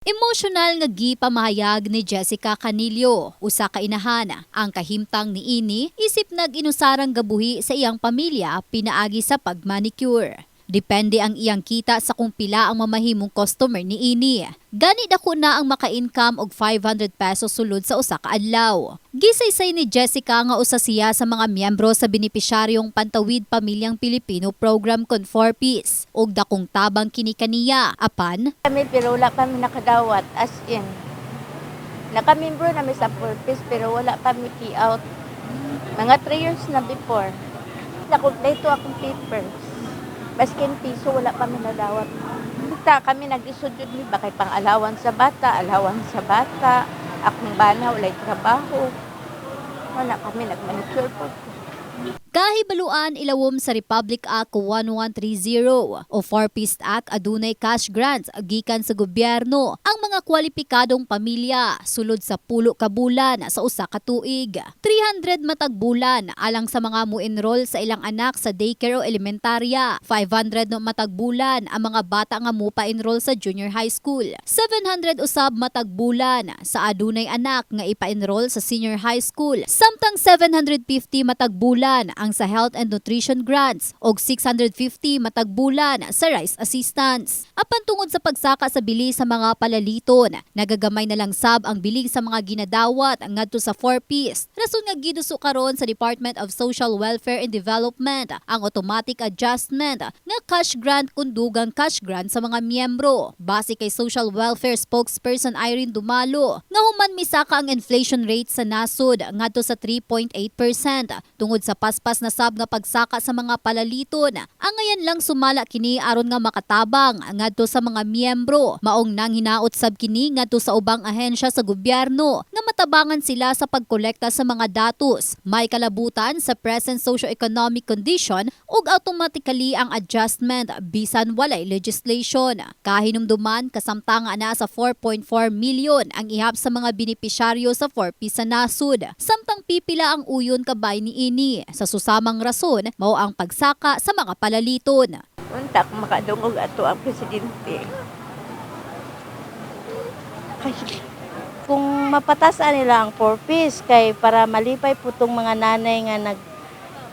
Emosyonal nga gipamahayag ni Jessica Canillo, usa ka inahan, ang kahimtang ni ini isip nag inusarang gabuhi sa iyang pamilya pinaagi sa pagmanicure. Depende ang iyang kita sa kung pila ang mamahimong customer ni ini. Gani dako na ang maka-income og 500 pesos sulod sa usa ka adlaw. Gisaysay ni Jessica nga usa siya sa mga miyembro sa benepisyaryong Pantawid Pamilyang Pilipino Program con 4 Peace ug dakong tabang kini kaniya. Apan? Kami pero wala kami nakadawat. As in nakamimbro namin sa purpose pero wala kami key out. Mga 3 years na before. Nakumpleto akong papers baskin piso wala kami nadawat kita kami nag-isod yun mi bakay pang alawan sa bata alawan sa bata. Akong bana walay trabaho. Wala kami nagmanicure po Kahibaluan ilawom sa Republic Act 1130 o Four-Piece Act adunay cash grants gikan sa gobyerno ang mga kwalipikadong pamilya sulod sa pulo ka bulan sa usa ka tuig. 300 matag bulan alang sa mga mo-enroll sa ilang anak sa daycare o elementarya. 500 no matag bulan ang mga bata nga mupa-enroll sa junior high school. 700 usab matag bulan sa adunay anak nga ipa-enroll sa senior high school. Samtang 750 matag bulan ang sa health and nutrition grants og 650 matag bulan sa rice assistance. Apan tungod sa pagsaka sa bili sa mga palaliton, nagagamay na lang sab ang bilig sa mga ginadawat ngadto sa 4-piece. Rason nga giduso karon sa Department of Social Welfare and Development ang automatic adjustment nga cash grant kundugang cash grant sa mga miyembro. Base kay Social Welfare spokesperson Irene Dumalo, nga human misaka ang inflation rate sa nasod ngadto sa 3.8% tungod sa paspas na sab nga pagsaka sa mga palaliton. Ang ngayon lang sumala kini aron nga makatabang ngadto sa mga miyembro. Maong nang hinaot sab kini ngadto sa ubang ahensya sa gobyerno nga matabangan sila sa pagkolekta sa mga datos. May kalabutan sa present socio-economic condition ug automatically ang adjustment bisan walay legislation. Kahinumduman kasamtang ana sa 4.4 milyon ang ihap sa mga benepisyaryo sa 4P sa nasud. Samtang pipila ang uyon kabay ni ini. Sa susamang rason, mao ang pagsaka sa mga palaliton. unta kung makadungog ato ang presidente Kay- kung mapatasan nila ang four-piece kay para malipay po tong mga nanay nga nag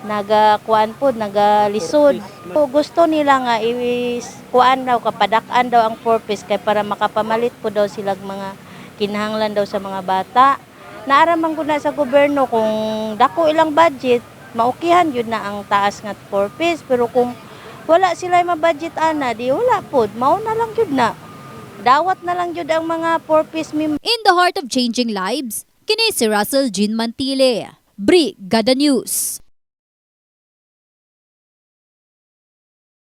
nagakuan po, nagalisod. Po, gusto nila nga i-kuan daw, kapadakan daw ang four-piece kay para makapamalit po daw silang mga kinahanglan daw sa mga bata. Naaraman ko na sa gobyerno kung dako ilang budget, maukihan yun na ang taas nga four-piece. Pero kung wala sila ma-budget ana, di wala po. Mao na lang yun na. Dawat na lang yun ang mga four-piece member. In the heart of changing lives, kini si Russell Jean Mantile. Brigada News.